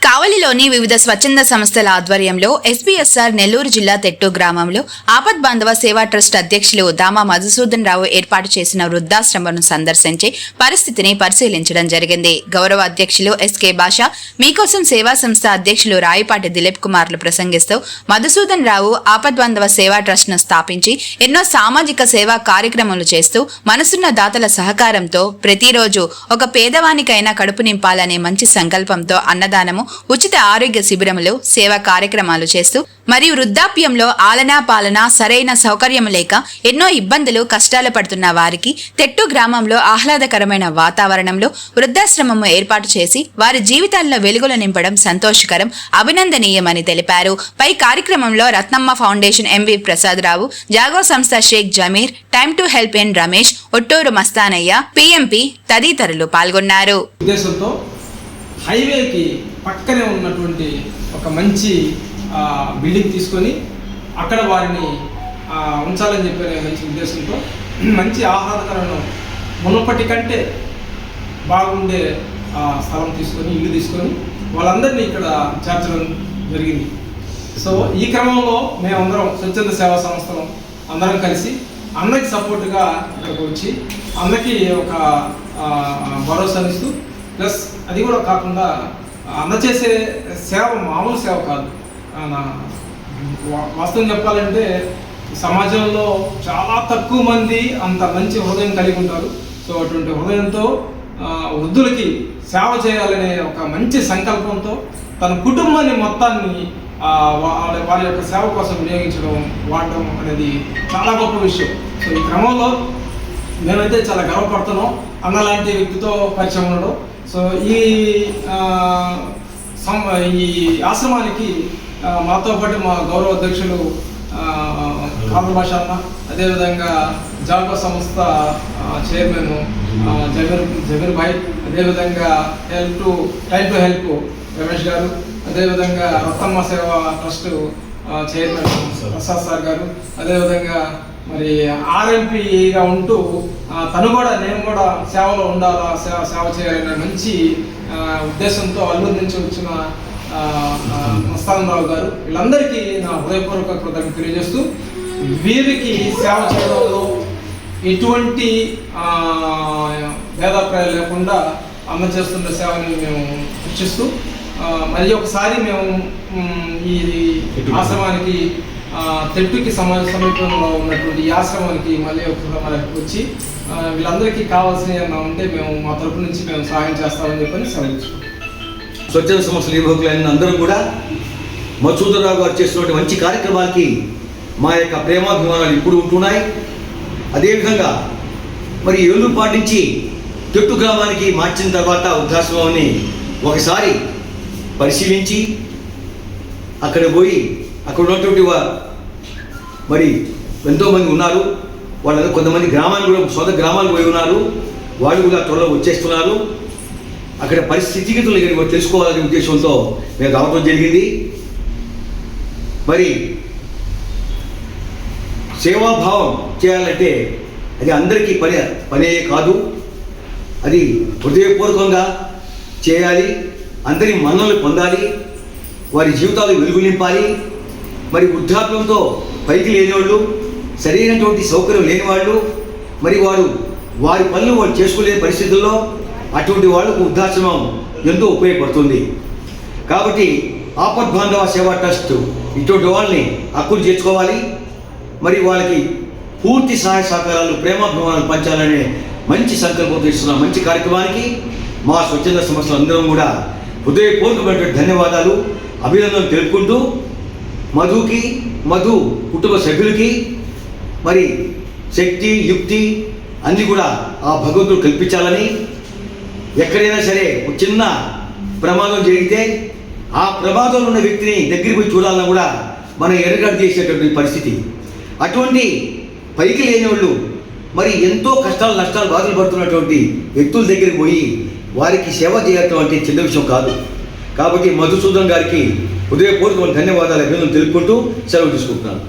కావలిలోని వివిధ స్వచ్ఛంద సంస్థల ఆధ్వర్యంలో ఎస్పీఎస్ఆర్ నెల్లూరు జిల్లా తెట్టు గ్రామంలో ఆపద్ బాంధవ సేవా ట్రస్ట్ అధ్యక్షులు దామా మధుసూదన్ రావు ఏర్పాటు చేసిన వృద్ధాశ్రమను సందర్శించి పరిస్థితిని పరిశీలించడం జరిగింది. గౌరవ అధ్యక్షులు ఎస్కే భాష మీకోసం సేవా సంస్థ అధ్యక్షులు రాయపాటి దిలీప్ కుమార్లు ప్రసంగిస్తూ మధుసూదన్ రావు ఆపద్ బాంధవ సేవా ట్రస్ట్ను స్థాపించి ఎన్నో సామాజిక సేవా కార్యక్రమాలు చేస్తూ మనసున్న దాతల సహకారంతో ప్రతిరోజు ఒక పేదవానికైనా కడుపు నింపాలనే మంచి సంకల్పంతో అన్నదానము ఉచిత ఆరోగ్య శిబిరములు సేవా కార్యక్రమాలు చేస్తూ మరియు వృద్ధాప్యంలో ఆలనా పాలన సరైన సౌకర్యం లేక ఎన్నో ఇబ్బందులు కష్టాలు పడుతున్న వారికి తెట్టు గ్రామంలో ఆహ్లాదకరమైన వాతావరణంలో వృద్ధాశ్రమము ఏర్పాటు చేసి వారి జీవితాల్లో వెలుగులు నింపడం సంతోషకరం అభినందనీయమని తెలిపారు. పై కార్యక్రమంలో రత్నమ్మ ఫౌండేషన్ ఎంవి ప్రసాదరావు జాగో సంస్థ Sheikh Zameer time to help N Ramesh Otturu Mastanayya PMP తదితరులు పాల్గొన్నారు. హైవేకి పక్కనే ఉన్నటువంటి ఒక మంచి బిల్డింగ్ తీసుకొని అక్కడ వారిని ఉంచాలని చెప్పే మంచి ఉద్దేశంతో. మంచి ఆహ్లాదకరమైన మునపటి కంటే బాగుండే ఆ, స్థలం తీసుకొని ఇల్లు తీసుకొని వాళ్ళందరినీ ఇక్కడ చేర్చడం జరిగింది. సో ఈ క్రమంలో మేమందరం స్వచ్ఛంద సేవా సంస్థలు అందరం కలిసి అందరికి సపోర్ట్గా ఇక్కడికి వచ్చి అందరికీ ఒక భరోసానిస్తూ ప్లస్ అది కూడా కాకుండా అందచేసే సేవ మామూలు సేవ కాదు. వాస్తవం చెప్పాలంటే సమాజంలో చాలా తక్కువ మంది అంత మంచి హృదయం కలిగి ఉంటారు. సో అటువంటి హృదయంతో వృద్ధులకి సేవ చేయాలనే ఒక మంచి సంకల్పంతో తన కుటుంబాన్ని మొత్తాన్ని వాళ్ళ వాళ్ళ యొక్క సేవ కోసం వినియోగించడం వాడడం అనేది చాలా గొప్ప విషయం. సో ఈ క్రమంలో మేమైతే చాలా గర్వపడుతున్నాం. అన్న లాంటి వ్యక్తితో పరిచయం ఉండడం. సో ఈ సం- ఈ ఆశ్రమానికి మాతో పాటు మా గౌరవ అధ్యక్షులు కాపుల భాష అన్న అదేవిధంగా జాబా సంస్థ చైర్మన్ జగన్ జమీర్ జమీర్ భాయ్ అదేవిధంగా help to time to help Ramesh garu అదేవిధంగా రత్తమ్మ సేవ ట్రస్ట్ చైర్మన్ ప్రసాద్ సార్ గారు. అదేవిధంగా మరి ఆర్ఎంపీగా ఉంటూ తను కూడా నేను కూడా సేవలో ఉండాలా సేవ సేవ చేయాలనే మంచి ఉద్దేశంతో అల్లూరు నుంచి వచ్చిన ఆ, రావు గారు వీళ్ళందరికీ నా హృదయపూర్వక కృతజ్ఞత తెలియజేస్తూ వీరికి సేవ చేయడంలో ఎటువంటి భేదాభిప్రాయాలు లేకుండా అమలు చేస్తున్న సేవని మేము సృష్టిస్తూ మరి ఒకసారి మేము ఈ ఆశ్రమానికి తెట్టుకి సమా సమీపంలో ఉన్నటువంటి ఈ ఆశ్రమానికి మళ్ళీ ఒకసారి వచ్చి వీళ్ళందరికీ కావాల్సిన ఏమన్నా ఉంటే మేము మా తరపు నుంచి మేము సహాయం చేస్తామని చెప్పని సెలవు స్వచ్ఛంద సంస్థల నిర్వాహకులైన అందరం కూడా మధుసూదరరావు గారు చేస్తున్నటువంటి మంచి కార్యక్రమాలకి మా యొక్క ప్రేమాభిమానాలు ఇప్పుడు ఉంటున్నాయి. అదేవిధంగా మరి ఏలూరుపాటి నుంచి తెట్టు గ్రామానికి మార్చిన తర్వాత వృద్ధాశ్రమాన్ని ఒకసారి పరిశీలించి అక్కడ పోయి అక్కడ ఉన్నటువంటి మరి ఎంతోమంది ఉన్నారు. వాళ్ళందరూ కొంతమంది గ్రామాలు కూడా సొంత గ్రామాలు పోయి ఉన్నారు. వాళ్ళు కూడా త్వరలో వచ్చేస్తున్నారు. అక్కడ పరిస్థితిగతులు ఇక్కడికి తెలుసుకోవాలనే ఉద్దేశంతో మేము రావడం జరిగింది. మరి సేవాభావం చేయాలంటే అది అందరికీ పని పనే కాదు. అది హృదయపూర్వకంగా చేయాలి. అందరి మన్నలు పొందాలి వారి జీవితాలు వెలుగు నింపాలి మరి వృద్ధాప్యంతో పైకి లేనివాళ్ళు సరైనటువంటి సౌకర్యం లేని వాళ్ళు మరి వారు వారి పనులు వాళ్ళు చేసుకోలేని పరిస్థితుల్లో అటువంటి వాళ్ళకు వృద్ధాశ్రమం ఎంతో ఉపయోగపడుతుంది. కాబట్టి ఆపద్బాంధవ సేవా ట్రస్ట్ ఇటువంటి వాళ్ళని హక్కులు చేర్చుకోవాలి. మరి వాళ్ళకి పూర్తి సహాయ సహకారాలు ప్రేమాభిమానాలు పంచాలనే మంచి సంకల్పంతో ఇస్తున్న మంచి కార్యక్రమానికి మా స్వచ్ఛంద సంస్థలు అందరం కూడా హృదయపూర్వకమైనటువంటి ధన్యవాదాలు. అభినందనలు తెలుపుకుంటూ మధుకి మధు కుటుంబ సభ్యులకి మరి శక్తి యుక్తి అన్నీ కూడా ఆ భగవంతుడు కల్పించాలని ఎక్కడైనా సరే ఒక చిన్న ప్రమాదం జరిగితే ఆ ప్రమాదంలో ఉన్న వ్యక్తిని దగ్గరికి పోయి చూడాలన్నా కూడా మనం ఎరగడ చేసేటటువంటి పరిస్థితి. అటువంటి పైకి లేని వాళ్ళు మరి ఎంతో కష్టాలు నష్టాలు బాధలు పడుతున్నటువంటి వ్యక్తుల దగ్గరికి పోయి వారికి సేవ చేయటం అంటే చిన్న విషయం కాదు. కాబట్టి మధుసూదన్ గారికి హృదయపూర్వకమైన ధన్యవాదాలు అభినందనలు తెలుపుకుంటూ సెలవు తీసుకుంటున్నాను.